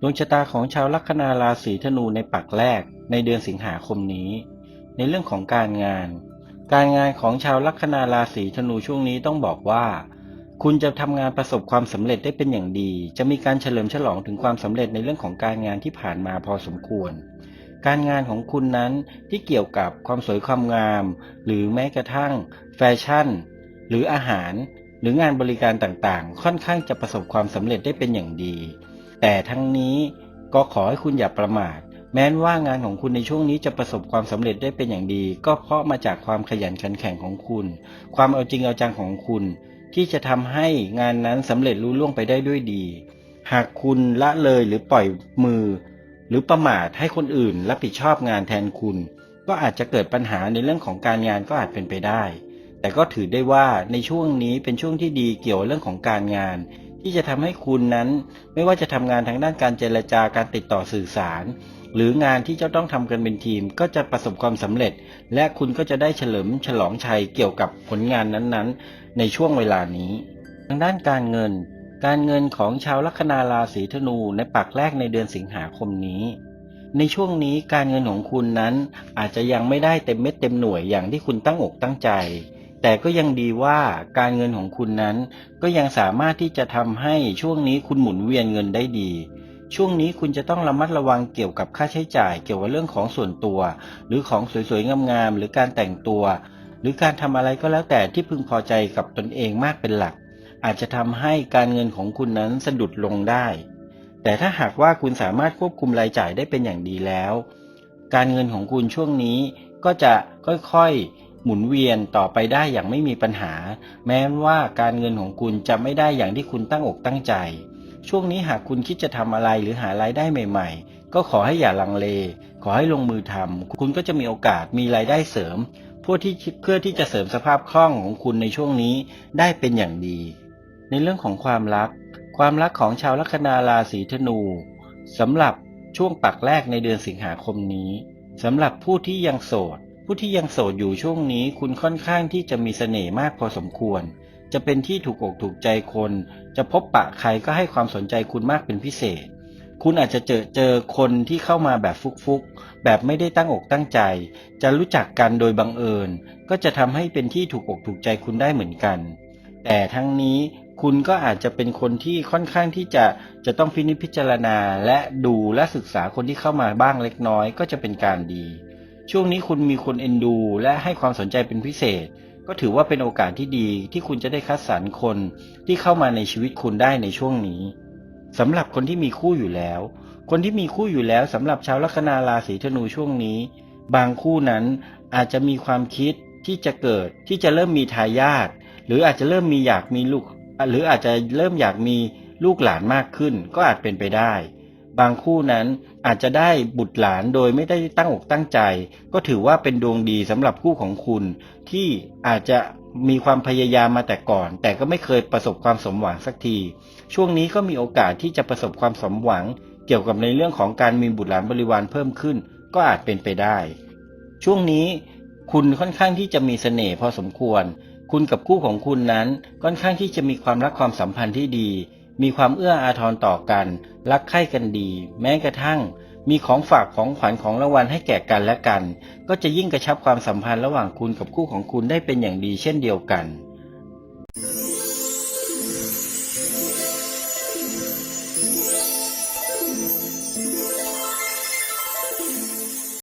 ดวงชะตาของชาวลัคนาราศีธนูในปักแรกในเดือนสิงหาคมนี้ ในเรื่องของการงาน การงานของชาวลัคนาราศีธนูช่วงนี้ต้องบอกว่า คุณจะทำงานประสบความสำเร็จได้เป็นอย่างดี จะมีการเฉลิมฉลองถึงความสำเร็จในเรื่องของการงานที่ผ่านมาพอสมควร การงานของคุณนั้นที่เกี่ยวกับความสวยความงาม หรือแม้กระทั่ง แฟชั่น หรืออาหาร รืองานบริการต่างๆ ค่อนข้างจะประสบความสำเร็จได้เป็นอย่างดี แต่ทั้งนี้ก็ขอให้คุณอย่าประมาท แม้ว่างานของคุณในช่วงนี้จะประสบความสำเร็จได้เป็นอย่างดี ก็เพราะมาจากความขยันขันแข็งของคุณ ความเอาจริงเอาจังของคุณ ที่จะทำให้งานนั้นสำเร็จลุล่วงไปได้ด้วยดี หากคุณละเลยหรือปล่อยมือ หรือประมาทให้คนอื่นรับผิดชอบงานแทนคุณ ก็อาจจะเกิดปัญหาในเรื่องของการงานก็อาจเป็นไปได้ แต่ก็ถือได้ว่าในช่วงนี้เป็นช่วงที่ดีเกี่ยวกับเรื่องของการงาน ที่จะทำให้คุณนั้น ไม่ว่าจะทำงานทางด้านการเจรจาการติดต่อสื่อสาร หรืองานที่จะต้องทำกันเป็นทีมก็จะประสบความสำเร็จ และคุณก็จะได้เฉลิมฉลองชัยเกี่ยวกับผลงานนั้นๆ ในช่วงเวลานี้ ทางด้านการเงิน การเงินของชาวลัคนาราศีธนูในปักแรกในเดือนสิงหาคมนี้ในช่วงนี้การเงินของคุณนั้นอาจจะยังไม่ได้เต็มเม็ดเต็มหน่วยอย่างที่คุณตั้งอกตั้งใจ แต่ก็ยังดีว่าการเงินของคุณนั้น ก็ยังสามารถที่จะทำให้ช่วงนี้คุณหมุนเวียนเงินได้ดี ช่วงนี้คุณจะต้องระมัดระวังเกี่ยวกับค่าใช้จ่าย เกี่ยวกับเรื่องของส่วนตัว หรือของสวยๆงามๆหรือการแต่งตัว หรือการทำอะไรก็แล้วแต่ที่พึงพอใจกับตนเองมากเป็นหลัก อาจจะทำให้การเงินของคุณนั้นสะดุดลงได้ แต่ถ้าหากว่าคุณสามารถควบคุมรายจ่ายได้เป็นอย่างดีแล้ว การเงินของคุณช่วงนี้ก็จะค่อยๆ หมุนเวียนต่อไปได้อย่างไม่มีปัญหา แม้ว่าการเงินของคุณจะไม่ได้อย่างที่คุณตั้งอกตั้งใจ ช่วงนี้หากคุณคิดจะทำอะไรหรือหารายได้ใหม่ ๆ ก็ขอให้อย่าลังเล ขอให้ลงมือทำคุณก็จะมีโอกาสมีรายได้เสริมเพื่อที่เพื่อที่จะเสริมสภาพคล่องของคุณในช่วงนี้ได้เป็นอย่างดี ในเรื่องของความรัก ความรักของชาวลัคนาราศีธนูสำหรับช่วงปักแรกในเดือนสิงหาคมนี้สำหรับผู้ที่ยังโสด ผู้ที่ยังโสดอยู่ช่วงนี้คุณค่อนข้างที่จะมีเสน่ห์มากพอสมควร จะเป็นที่ถูกอกถูกใจคน จะพบปะใครก็ให้ความสนใจคุณมากเป็นพิเศษ คุณอาจจะเจอเจอคนที่เข้ามาแบบฟุกๆ แบบไม่ได้ตั้งอกตั้งใจ จะรู้จักกันโดยบังเอิญ ก็จะทำให้เป็นที่ถูกอกถูกใจคุณได้เหมือนกัน แต่ทั้งนี้คุณก็อาจจะเป็นคนที่ค่อนข้างที่จะจะต้องพินิจพิจารณา และดูและศึกษาคนที่เข้ามาบ้างเล็กน้อยก็จะเป็นการดี ช่วงนี้คุณมีคนเอ็นดู และให้ความสนใจเป็นพิเศษ ก็ถือว่าเป็นโอกาสที่ดีที่คุณจะได้คัดสรรคนที่เข้ามาในชีวิตคุณได้ในช่วงนี้สำหรับคนที่มีคู่อยู่แล้ว คนที่มีคู่อยู่แล้วสำหรับชาวลัคนาราศีธนูช่วงนี้ บางคู่นั้นอาจจะมีความคิดที่จะเกิดที่จะเริ่มมีทายาทหรืออาจจะเริ่มมีอยากมีลูก หรืออาจจะเริ่มอยากมีลูกหลานมากขึ้น ก็อาจเป็นไปได้ บางคู่นั้นอาจจะได้บุตรหลานโดยไม่ได้ตั้งอกตั้งใจ ก็ถือว่าเป็นดวงดีสำหรับคู่ของคุณ ที่อาจจะมีความพยายามมาแต่ก่อน แต่ก็ไม่เคยประสบความสมหวังสักที ช่วงนี้ก็มีโอกาสที่จะประสบความสมหวัง เกี่ยวกับในเรื่องของการมีบุตรหลานบริวารเพิ่มขึ้น ก็อาจเป็นไปได้ ช่วงนี้คุณค่อนข้างที่จะมีเสน่ห์พอสมควร คุณกับคู่ของคุณนั้นค่อนข้างที่จะมีความรักความสัมพันธ์ที่ดี มีความเอื้ออาทรต่อกัน รักใคร่กันดี แม้กระทั่ง มีของฝากของขวัญของรางวัลให้แก่กันและกัน ก็จะยิ่งกระชับความสัมพันธ์ระหว่างคุณกับคู่ของคุณได้เป็นอย่างดีเช่นเดียวกัน